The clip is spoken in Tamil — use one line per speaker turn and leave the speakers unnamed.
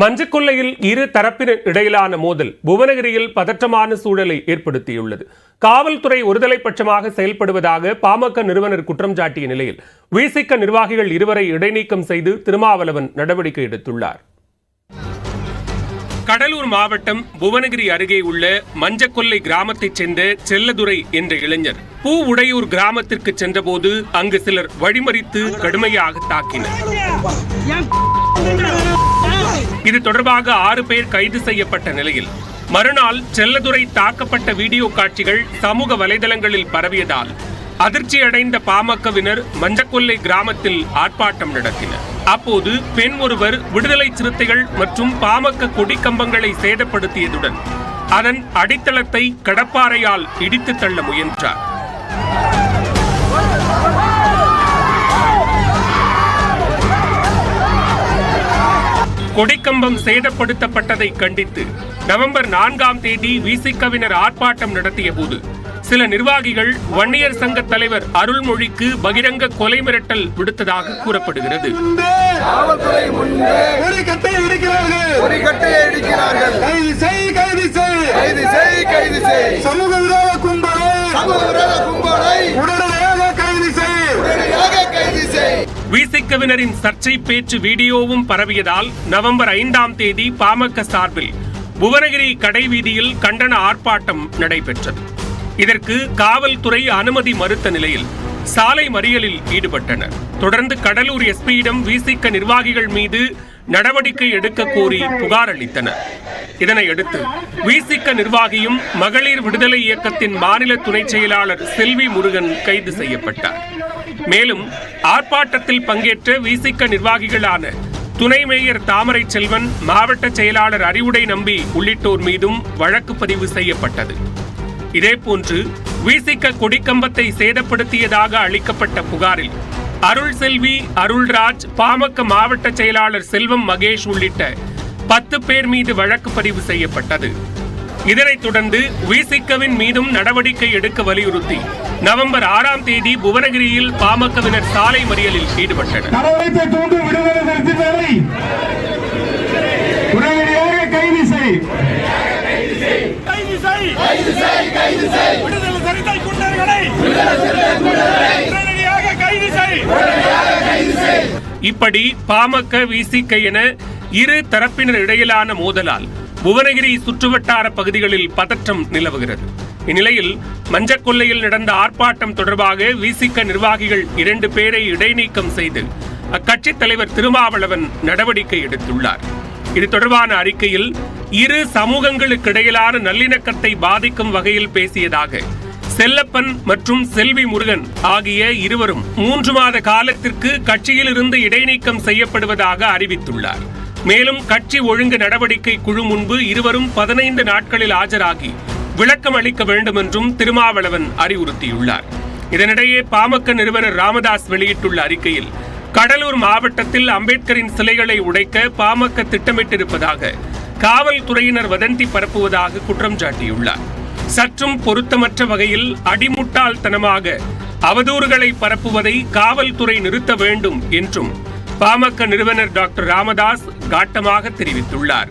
மஞ்சக்கொள்ளையில் இரு தரப்பினர் இடையிலான மோதல் புவனகிரியில் பதற்றமான சூழலை ஏற்படுத்தியுள்ளது. காவல்துறை ஒருதலை பட்சமாக செயல்படுவதாக பாமக நிறுவனர் குற்றம் சாட்டிய நிலையில் விசிக நிர்வாகிகள் இருவரை இடைநீக்கம் செய்து திருமாவளவன் நடவடிக்கை எடுத்துள்ளார். கடலூர் மாவட்டம் புவனகிரி அருகே உள்ள மஞ்சக்கொல்லை கிராமத்தைச் சேர்ந்த செல்லதுரை என்ற இளைஞர் பூ உடையூர் கிராமத்திற்கு சென்றபோது அங்கு சிலர் வழிமறித்து கடுமையாக தாக்கினர். இது தொடர்பாக ஆறு பேர் கைது செய்யப்பட்ட நிலையில் மறுநாள் செல்லதுரை தாக்கப்பட்ட வீடியோ காட்சிகள் சமூக வலைதளங்களில் பரவியதால் அதிர்ச்சியடைந்த பாமகவினர் மஞ்சக்கொல்லை கிராமத்தில் ஆர்ப்பாட்டம் நடத்தினர். அப்போது பெண் ஒருவர் விடுதலை சிறுத்தைகள் மற்றும் பாமக கொடிக்கம்பங்களை சேதப்படுத்தியதுடன் அதன் அடித்தளத்தை கடப்பாறையால் இடித்து தள்ள முயன்றார். கொடிக்கம்பம் சேதப்படுத்தப்பட்டதை கண்டித்து நவம்பர் நான்காம் தேதி விசிகவினர் ஆர்ப்பாட்டம் நடத்திய போது சில நிர்வாகிகள் வன்னியர் சங்க தலைவர் அருள்மொழிக்கு பகிரங்க கொலை மிரட்டல் விடுத்ததாக கூறப்படுகிறது.
காவல்துறை முன்பே
ஒரு கட்டை இருக்கிறார்கள்
ஒரு கட்டையை அடிக்கிறார்கள்
கைது செய் கைது செய்
கைது செய் கைது செய்
சமூக விரோத கும்பலை
சமூக விரோத கும்பலை
உடனடியாக கைது செய்
உடனடியாக கைது செய்
விசிகவினரின் சர்ச்சை பேச்சு வீடியோவும் பரவியதால் நவம்பர் ஐந்தாம் தேதி பாமக சார்பில் புவனகிரி கடை வீதியில் கண்டன ஆர்ப்பாட்டம் நடைபெற்றது. இதற்கு காவல்துறை அனுமதி மறுத்த நிலையில் சாலை மறியலில் ஈடுபட்டனர். தொடர்ந்து கடலூர் எஸ்பியிடம் விசிக நிர்வாகிகள் மீது நடவடிக்கை எடுக்க கோரி புகார் அளித்தனர் இதனையடுத்து விசிக நிர்வாகியும் மகளிர் விடுதலை இயக்கத்தின் மாநில துணை செயலாளர் செல்வி முருகன் கைது செய்யப்பட்டார். மேலும் ஆர்ப்பாட்டத்தில் பங்கேற்ற விசிக நிர்வாகிகளான துணை மேயர் தாமரை செல்வன் மாவட்ட செயலாளர் அறிவுடை நம்பி உள்ளிட்டோர் மீதும் வழக்கு பதிவு செய்யப்பட்டது. இதேபோன்று விசிக கொடிக்கம்பத்தை சேதப்படுத்தியதாக அளிக்கப்பட்ட புகாரில் அருள் செல்வி அருள்ராஜ் பாமக மாவட்ட செயலாளர் செல்வம் மகேஷ் உள்ளிட்ட பத்து பேர் மீது வழக்கு பதிவு செய்யப்பட்டது. இதனைத் தொடர்ந்து விசிகவின் மீதும் நடவடிக்கை எடுக்க வலியுறுத்தி நவம்பர் ஆறாம் தேதி புவனகிரியில் பாமகவினர் சாலை மறியலில் ஈடுபட்டனர்.
கைது செய்.
கைது செய். விடுதலை சிறுத்தை குண்டர்களை உடனடியாக கைது செய்
இப்படி பாமக விசிக என இரு தரப்பினர் இடையிலான மோதலால் புவனகிரி சுற்றுவட்டார பகுதிகளில் பதற்றம் நிலவுகிறது. இந்நிலையில் மஞ்சக்கொல்லையில் நடந்த ஆர்ப்பாட்டம் தொடர்பாக விசிக நிர்வாகிகள் இரண்டு பேரை இடைநீக்கம் செய்து அக்கட்சித் தலைவர் திருமாவளவன் நடவடிக்கை எடுத்துள்ளார். இது தொடர்பான அறிக்கையில் இரு சமூகங்களுக்கிடையிலான நல்லிணக்கத்தை பாதிக்கும் வகையில் பேசியதாக செல்லப்பன் மற்றும் செல்வி முருகன் ஆகிய இருவரும் மூன்று மாத காலத்திற்கு கட்சியிலிருந்து இடைநீக்கம் செய்யப்படுவதாக அறிவித்துள்ளார். மேலும் கட்சி ஒழுங்கு நடவடிக்கை குழு முன்பு இருவரும் பதினைந்து நாட்களில் ஆஜராகி விளக்கம் அளிக்க வேண்டும் என்றும் திருமாவளவன் அறிவுறுத்தியுள்ளார். இதனிடையே பாமக நிறுவனர் ராமதாஸ் வெளியிட்டுள்ள அறிக்கையில் கடலூர் மாவட்டத்தில் அம்பேத்கரின் சிலைகளை உடைக்க பாமக திட்டமிட்டிருப்பதாக காவல்துறையினர் வதந்தி பரப்புவதாக குற்றம் சாட்டியுள்ளார். சற்றும் பொருத்தமற்ற வகையில் அடிமுட்டாள்தனமாக அவதூறுகளை பரப்புவதை காவல்துறை நிறுத்த வேண்டும் என்றும் பாமக நிறுவனர் டாக்டர் ராமதாஸ் காட்டமாக தெரிவித்துள்ளார்.